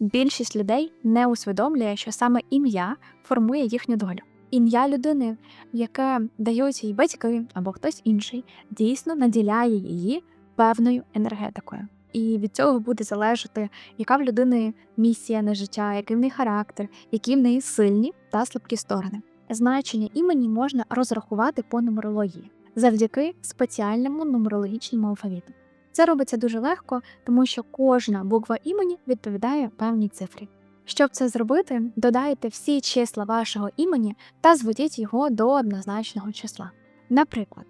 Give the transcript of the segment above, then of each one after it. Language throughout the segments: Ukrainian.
Більшість людей не усвідомлює, що саме ім'я формує їхню долю. Ім'я людини, яке дають їй батьки або хтось інший, дійсно наділяє її певною енергетикою. І від цього буде залежати, яка в людини місія на життя, який в неї характер, які в неї сильні та слабкі сторони. Значення імені можна розрахувати по нумерології завдяки спеціальному нумерологічному алфавіту. Це робиться дуже легко, тому що кожна буква імені відповідає певній цифрі. Щоб це зробити, додайте всі числа вашого імені та зведіть його до однозначного числа. Наприклад,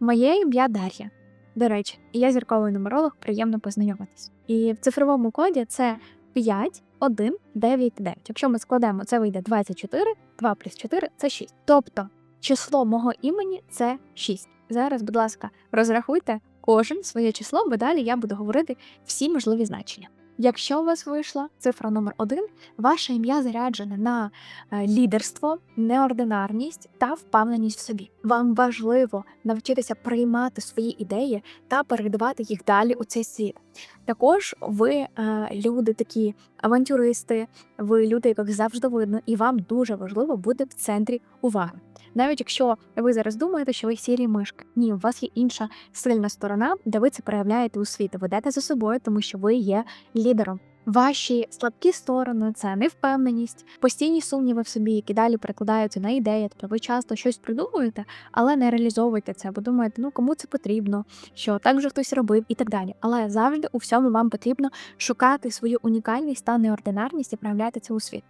моє ім'я Дар'я. До речі, я зірковий нумеролог, приємно познайомитись. І в цифровому коді це 5, 1, 9, 9. Якщо ми складемо, це вийде 24, 2 плюс 4 це 6. Тобто число мого імені це 6. Зараз, будь ласка, розрахуйте кожен своє число, бо далі я буду говорити всі можливі значення. Якщо у вас вийшла цифра номер один, ваше ім'я заряджене на е, лідерство, неординарність та впевненість в собі. Вам важливо навчитися приймати свої ідеї та передавати їх далі у цей світ. Також ви е, люди такі авантюристи, ви люди, яких завжди видно, і вам дуже важливо бути в центрі уваги. Навіть якщо ви зараз думаєте, що ви сірі мишки, ні, у вас є інша сильна сторона, де ви це проявляєте у світ. Ведете за собою, тому що ви є лідером. Ваші слабкі сторони це невпевненість, постійні сумніви в собі, які далі перекладаються на ідеї. Тобто ви часто щось придумуєте, але не реалізовуєте це, бо думаєте, ну кому це потрібно, що так же хтось робив і так далі. Але завжди у всьому вам потрібно шукати свою унікальність та неординарність і проявляти це у світ.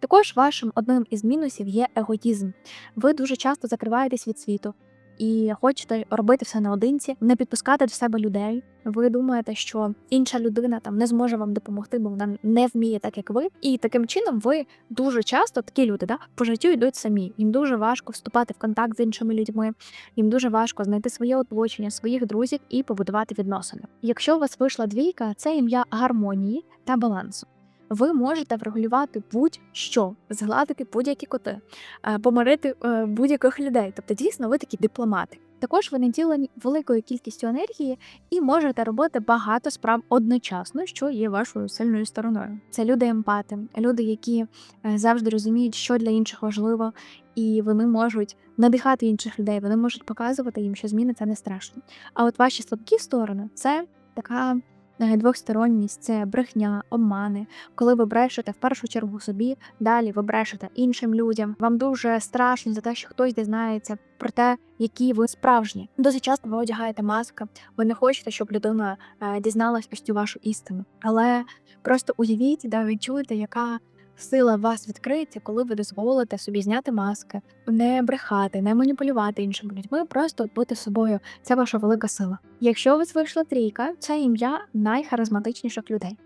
Також вашим одним із мінусів є егоїзм. Ви дуже часто закриваєтесь від світу і хочете робити все наодинці, не підпускати до себе людей. Ви думаєте, що інша людина там не зможе вам допомогти, бо вона не вміє так, як ви. І таким чином ви дуже часто такі люди, да, по життю йдуть самі. Їм дуже важко вступати в контакт з іншими людьми. Їм дуже важко знайти своє оточення, своїх друзів і побудувати відносини. Якщо у вас вийшла двійка, це ім'я гармонії та балансу ви можете врегулювати будь-що, згладити будь-які коти, е, помирити е, будь-яких людей. Тобто, дійсно, ви такі дипломати. Також ви наділені великою кількістю енергії і можете робити багато справ одночасно, що є вашою сильною стороною. Це люди емпати, люди, які е, завжди розуміють, що для інших важливо, і вони можуть надихати інших людей, вони можуть показувати їм, що зміни це не страшно. А от ваші слабкі сторони це така. Двохсторонність це брехня, обмани, коли ви брешете в першу чергу собі, далі ви брешете іншим людям. Вам дуже страшно за те, що хтось дізнається про те, які ви справжні. Досить часто ви одягаєте маски, ви не хочете, щоб людина е, дізналась ось цю вашу істину. Але просто уявіть, да відчуєте, яка Сила вас відкриється, коли ви дозволите собі зняти маски, не брехати, не маніпулювати іншими людьми, просто бути собою. Це ваша велика сила. Якщо у вас вийшла трійка, це ім'я найхаризматичніших людей.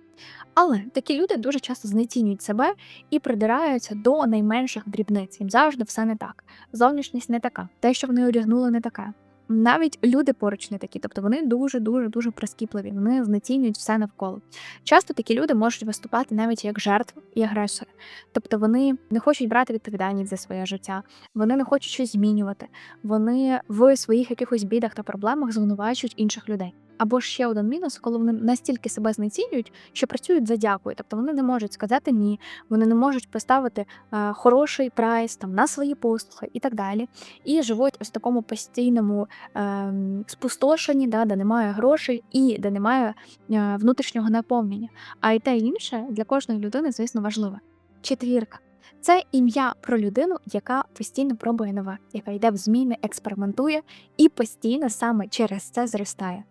Але такі люди дуже часто знецінюють себе і придираються до найменших дрібниць. Їм завжди все не так. Зовнішність не така, те, що вони одягнули, не таке. Навіть люди поруч не такі, тобто вони дуже дуже дуже прискіпливі, вони знецінюють все навколо. Часто такі люди можуть виступати навіть як жертв і агресори, тобто вони не хочуть брати відповідальність за своє життя, вони не хочуть щось змінювати, вони в своїх якихось бідах та проблемах звинувачують інших людей. Або ще один мінус, коли вони настільки себе знецінюють, що працюють за дякую. Тобто вони не можуть сказати ні, вони не можуть поставити е, хороший прайс там на свої послуги і так далі. І живуть ось в такому постійному е, спустошенні, да, де немає грошей і де немає е, внутрішнього наповнення. А й те інше для кожної людини, звісно, важливе. Четвірка. Це ім'я про людину, яка постійно пробує нове, яка йде в зміни, експериментує і постійно саме через це зростає.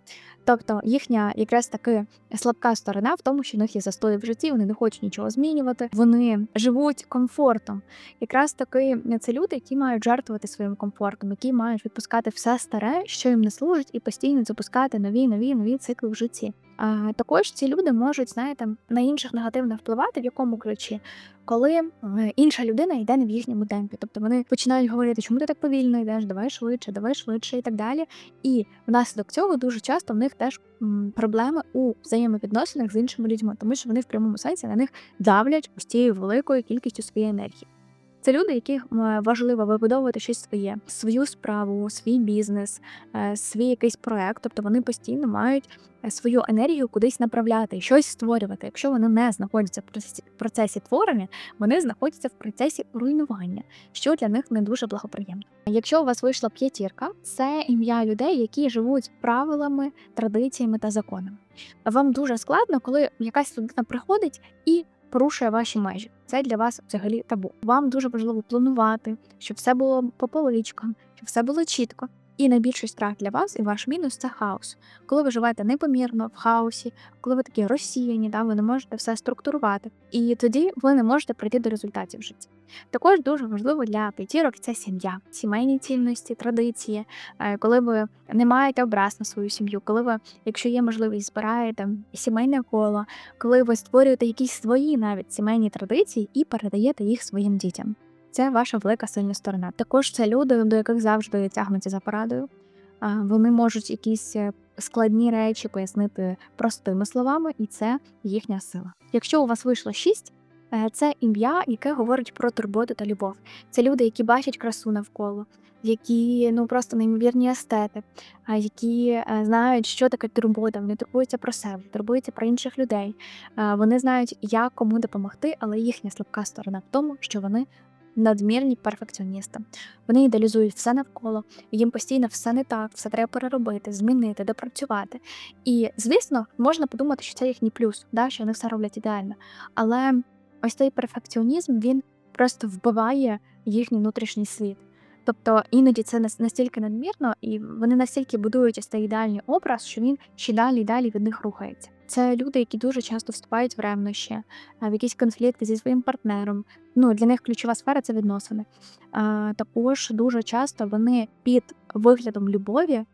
Тобто їхня якраз таки слабка сторона в тому, що в них є застої в житті, вони не хочуть нічого змінювати, вони живуть комфортом. Якраз таки це люди, які мають жертвувати своїм комфортом, які мають відпускати все старе, що їм не служить, і постійно запускати нові, нові, нові цикли в житті. А також ці люди можуть, знаєте, на інших негативно впливати в якому ключі, коли е, інша людина йде не в їхньому темпі. Тобто вони починають говорити, чому ти так повільно йдеш, давай швидше, давай швидше і так далі. І внаслідок цього дуже часто в них теж проблеми у взаємовідносинах з іншими людьми, тому що вони в прямому сенсі на них давлять ось цією великою кількістю своєї енергії. Це люди, яким е, важливо вибудовувати щось своє, свою справу, свій бізнес, е, свій якийсь проект. Тобто вони постійно мають е, свою енергію кудись направляти, щось створювати. Якщо вони не знаходяться в процесі творення, вони знаходяться в процесі руйнування, що для них не дуже благоприємно. Якщо у вас вийшла п'ятірка, це ім'я людей, які живуть правилами, традиціями та законами. Вам дуже складно, коли якась людина приходить і порушує ваші межі. Це для вас взагалі табу. Вам дуже важливо планувати, щоб все було по поличкам, щоб все було чітко. І найбільший страх для вас і ваш мінус це хаос. Коли ви живете непомірно в хаосі, коли ви такі розсіяні, да, ви не можете все структурувати. І тоді ви не можете прийти до результатів в житті. Також дуже важливо для п'ятірок це сім'я, сімейні цінності, традиції, Е, коли ви не маєте образ на свою сім'ю, коли ви, якщо є можливість, збираєте сімейне коло, коли ви створюєте якісь свої навіть сімейні традиції і передаєте їх своїм дітям. Це ваша велика сильна сторона. Також це люди, до яких завжди тягнуться за порадою. Вони можуть якісь е, складні речі пояснити простими словами, і це їхня сила. Якщо у вас вийшло шість, е, це ім'я, яке говорить про турботу та любов. Це люди, які бачать красу навколо, які ну просто неймовірні естети, які е, знають, що таке турбота. Вони турбуються про себе, турбуються про інших людей. Вони знають, як кому допомогти, але їхня слабка сторона в тому, що вони надмірні перфекціоністи. Вони ідеалізують все навколо, їм постійно все не так, все треба переробити, змінити, допрацювати. І звісно, можна подумати, що це їхній плюс, да, що вони все роблять ідеально. Але ось цей перфекціонізм він просто вбиває їхній внутрішній світ. Тобто іноді це нас- настільки надмірно, і вони настільки будують ось цей ідеальний образ, що він ще далі і далі від них рухається. Це люди, які дуже часто вступають в ревнощі, в якісь конфлікти зі своїм партнером. Ну для них ключова сфера це відносини. Також дуже часто вони під виглядом любові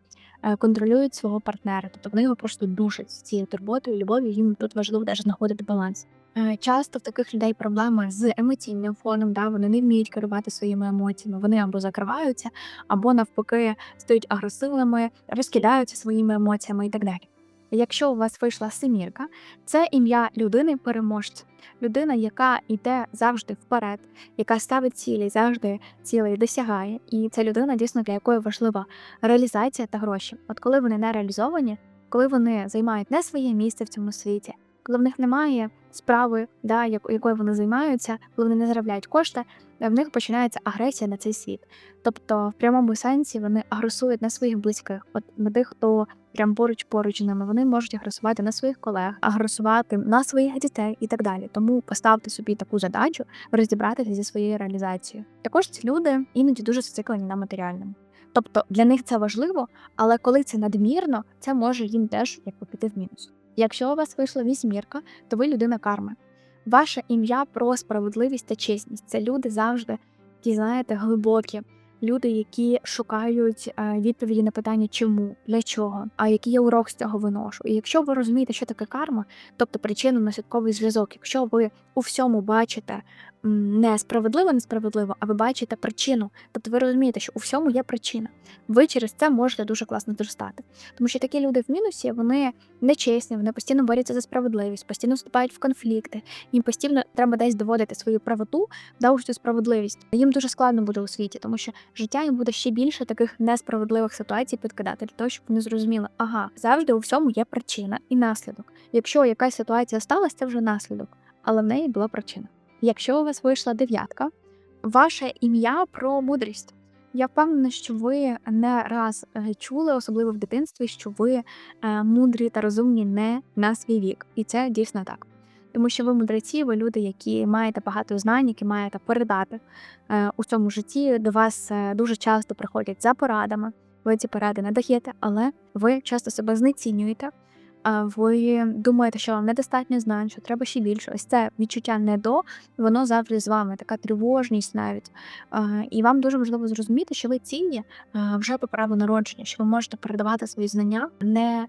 е, контролюють свого партнера, тобто вони його просто душать з цією турботою, любов'ю. Їм тут важливо теж знаходити баланс. Е, Часто в таких людей проблеми з емоційним фоном, да, вони не вміють керувати своїми емоціями. Вони або закриваються, або навпаки стають агресивними, розкидаються своїми емоціями і так далі. Якщо у вас вийшла семірка, це ім'я людини переможця, людина, яка йде завжди вперед, яка ставить цілі, завжди цілей досягає. І це людина, дійсно для якої важлива реалізація та гроші. От коли вони не реалізовані, коли вони займають не своє місце в цьому світі, коли в них немає справи, да, якою вони займаються, коли вони не заробляють кошти, в них починається агресія на цей світ. Тобто, в прямому сенсі вони агресують на своїх близьких, от на тих, хто прям поруч поруч ними. Вони можуть агресувати на своїх колег, агресувати на своїх дітей і так далі. Тому поставте собі таку задачу розібратися зі своєю реалізацією. Також ці люди іноді дуже зациклені на матеріальному. Тобто для них це важливо, але коли це надмірно, це може їм теж якби піти в мінус. Якщо у вас вийшла вісьмірка, то ви людина карми. Ваше ім'я про справедливість та чесність. Це люди завжди, ті, знаєте, глибокі. Люди, які шукають е, відповіді на питання, чому, для чого, а який я урок з цього виношу. І якщо ви розумієте, що таке карма, тобто причинно наслідковий зв'язок, якщо ви у всьому бачите не справедливо, несправедливо, а ви бачите причину, тобто ви розумієте, що у всьому є причина, ви через це можете дуже класно зростати. Тому що такі люди в мінусі вони нечесні, вони постійно борються за справедливість, постійно вступають в конфлікти. Їм постійно треба десь доводити свою правоту, да цю справедливість. Їм дуже складно буде у світі, тому що життя їм буде ще більше таких несправедливих ситуацій підкидати для того, щоб вони зрозуміли, ага, завжди у всьому є причина і наслідок. Якщо якась ситуація сталася, це вже наслідок, але в неї була причина. Якщо у вас вийшла дев'ятка, ваше ім'я про мудрість. Я впевнена, що ви не раз е, чули, особливо в дитинстві, що ви е, мудрі та розумні не на свій вік, і це дійсно так. Тому що ви мудреці, ви люди, які маєте багато знань, які маєте передати е, у цьому житті. До вас е, дуже часто приходять за порадами. Ви ці поради не даєте, але ви часто себе знецінюєте. Ви думаєте, що вам недостатньо знань, що треба ще більше. Ось це відчуття не до, воно завжди з вами, така тривожність навіть. І вам дуже важливо зрозуміти, що ви цінні е, вже по праву народження, що ви можете передавати свої знання не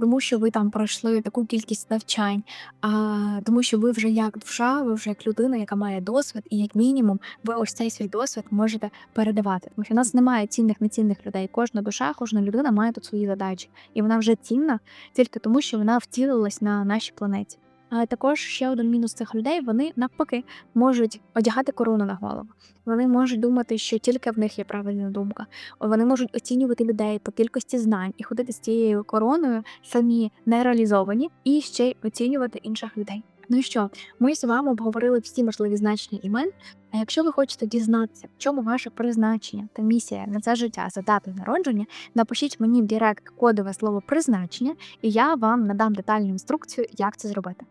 тому, що ви там пройшли таку кількість навчань, а тому, що ви вже як душа, ви вже як людина, яка має досвід, і як мінімум ви ось цей свій досвід можете передавати. Тому що в нас немає цінних нецінних людей. Кожна душа, кожна людина має тут свої задачі, і вона вже цінна тільки тому, що вона втілилась на нашій планеті. Також ще один мінус цих людей: вони навпаки можуть одягати корону на голову. Вони можуть думати, що тільки в них є правильна думка. Вони можуть оцінювати людей по кількості знань і ходити з цією короною самі не реалізовані, і ще й оцінювати інших людей. Ну і що, ми з вами обговорили всі можливі значення імен. А якщо ви хочете дізнатися, в чому ваше призначення та місія на це життя за датою народження, напишіть мені в Директ кодове слово призначення, і я вам надам детальну інструкцію, як це зробити.